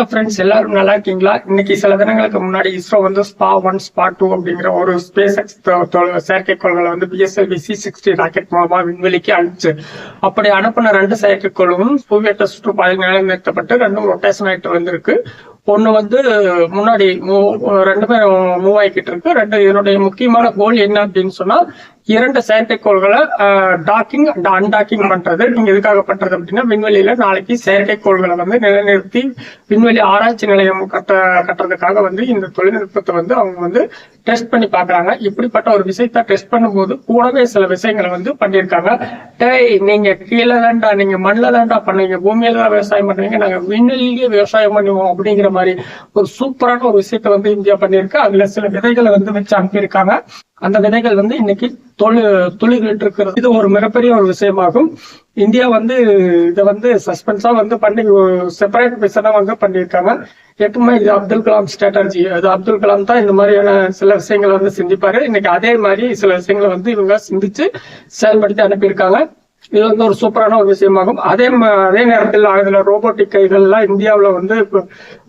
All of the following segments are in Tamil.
வணக்கம் ஃப்ரெண்ட்ஸ் எல்லாரும் நல்லா இருக்கீங்களா? இன்னைக்கு சில தினங்களுக்கு முன்னாடி இஸ்ரோ வந்து ஸ்பா ஒன் ஸ்பா டூ அப்படிங்கிற ஒரு ஸ்பேஸ் எக்ஸ் செயற்கைக்கோள்களை வந்து பிஎஸ்எல்வி சி சிக்ஸ்டி ராக்கெட் மூலமா விண்வெளிக்கு அனுப்பிச்சு அப்படி அனுப்பின ரெண்டு செயற்கைக்கோளும் புவியட்ட சுற்றுப்பாதையில் நிலைநிறுத்தப்பட்டு ரெண்டும் ரொட்டேஷன் ஆயிட்டு வந்திருக்கு. ஒன்று வந்து முன்னாடி மூ- ரெண்டு பேரும் மூவ் ஆகிக்கிட்டு இருக்கு. ரெண்டு இதனுடைய முக்கியமான கோல் என்ன அப்படின்னு சொன்னா இரண்டு செயற்கைக்கோள்களை டாக்கிங் அண்ட் அன்டாக்கிங் பண்றது. நீங்க எதுக்காக பண்றது அப்படின்னா விண்வெளியில நாளைக்கு செயற்கைக்கோள்களை வந்து நிலைநிறுத்தி விண்வெளி ஆராய்ச்சி நிலையம் கட்ட கட்டுறதுக்காக வந்து இந்த தொழில்நுட்பத்தை வந்து அவங்க வந்து டெஸ்ட் பண்ணி பாக்குறாங்க இப்படிப்பட்ட ஒரு விஷயத்த டெஸ்ட் பண்ணும்போது கூடவே சில விஷயங்களை வந்து பண்ணியிருக்காங்க. டேய் நீங்க கீழே தான்டா நீங்க மண்ணில் தான்டா பண்ணுவீங்க பூமியில தான் விவசாயம் பண்ணுவீங்க நாங்க விண்வெளியிலேயே விவசாயம் பண்ணுவோம் அப்படிங்கிற மாதிரி ஒரு சூப்பரான ஒரு விஷயத்த வந்து இந்தியா பண்ணியிருக்கு. அதுல சில விதைகளை வந்து வச்சு அனுப்பியிருக்காங்க. அந்த விதைகள் வந்து இன்னைக்கு தொழில் துளிகிட்டு இருக்கிறது இது ஒரு மிகப்பெரிய ஒரு விஷயமாகும். இந்தியா வந்து இதை வந்து சஸ்பென்ஸா வந்து பண்ணி செப்பரேட் மிஷனா வந்து பண்ணியிருக்காங்க. எப்பவுமே இது அப்துல் கலாம் ஸ்ட்ராட்டஜி அது அப்துல் கலாம் தான் இந்த மாதிரியான சில விஷயங்களை வந்து சிந்திப்பாரு. இன்னைக்கு அதே மாதிரி சில விஷயங்களை வந்து இவங்க சிந்திச்சு செயல்படுத்தி அனுப்பியிருக்காங்க. இது வந்து ஒரு சூப்பரான ஒரு விஷயமாகும் அதே அதே நேரத்தில் அதுல ரோபோட்டிக் கைகள்லாம் இந்தியாவில் வந்து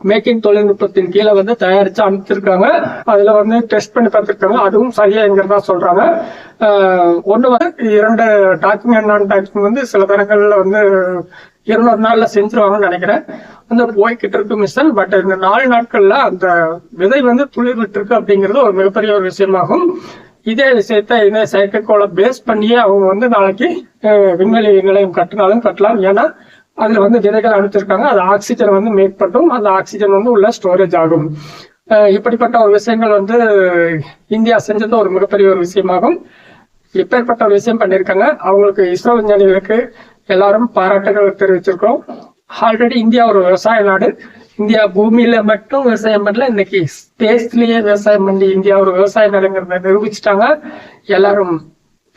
மேக்கிங் தொழில்நுட்பத்தின் கீழே வந்து தயாரிச்சு அனுப்பிச்சிருக்காங்க. அதுல வந்து டெஸ்ட் பண்ணி பார்த்துருக்காங்க. அதுவும் சரியாங்கிறதா சொல்றாங்க. சொல்கிறாங்க ஒன்று வந்து இரண்டு டாக்குமெண்ட் நான் டாக்கிங் வந்து சில தரங்களில் வந்து இருநூறு நாள்ல செஞ்சிருவாங்கன்னு நினைக்கிறேன். வந்து போய்கிட்டு இருக்கு மிஷன். பட் இந்த நாலு நாட்கள்ல அந்த விதை வந்து துளிர் விட்டு இருக்கு அப்படிங்கிறது ஒரு மிகப்பெரிய ஒரு விஷயமாகும். இதே விஷயத்த இதே செயற்கைக்கோளை பேஸ் பண்ணியே அவங்க வந்து நாளைக்கு விண்வெளி நிலையம் கட்டினாலும் கட்டலாம். ஏன்னா அதுல வந்து விதைகள் அனுப்பிச்சிருக்காங்க. அது ஆக்சிஜன் வந்து மேக் பண்ணும். அந்த ஆக்சிஜன் வந்து உள்ள ஸ்டோரேஜ் ஆகும். இப்படிப்பட்ட ஒரு விஷயங்கள் வந்து இந்தியா செஞ்சது ஒரு மிகப்பெரிய ஒரு விஷயமாகும். இப்பேற்பட்ட ஒரு விஷயம் பண்ணியிருக்காங்க. அவங்களுக்கு இஸ்ரோ விஞ்ஞானிகளுக்கு எல்லாரும் பாராட்டுகள் தெரிவிச்சிருக்கோம் ஆல்ரெடி இந்தியா ஒரு விவசாய நாடு. இந்தியா பூமியில மட்டும் விவசாயம் பண்ணல. இன்னைக்கு ஸ்பேஸ்லயே விவசாயம் பண்ணி இந்தியா ஒரு விவசாய நிலங்கிறத நிரூபிச்சிட்டாங்க. எல்லாரும்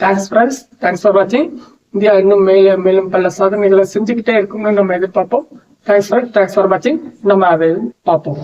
தேங்க்ஸ் ஃப்ரெண்ட்ஸ் தேங்க்ஸ் ஃபார் வாட்சிங் இந்தியா இன்னும் மேலும் மேலும் பல சாதனைகளை செஞ்சுக்கிட்டே இருக்கும்னு நம்ம எதிர்பார்ப்போம். தேங்க்ஸ் ஃபார் தேங்க்ஸ் ஃபார் வாட்சிங் நம்ம அதை பார்ப்போம்.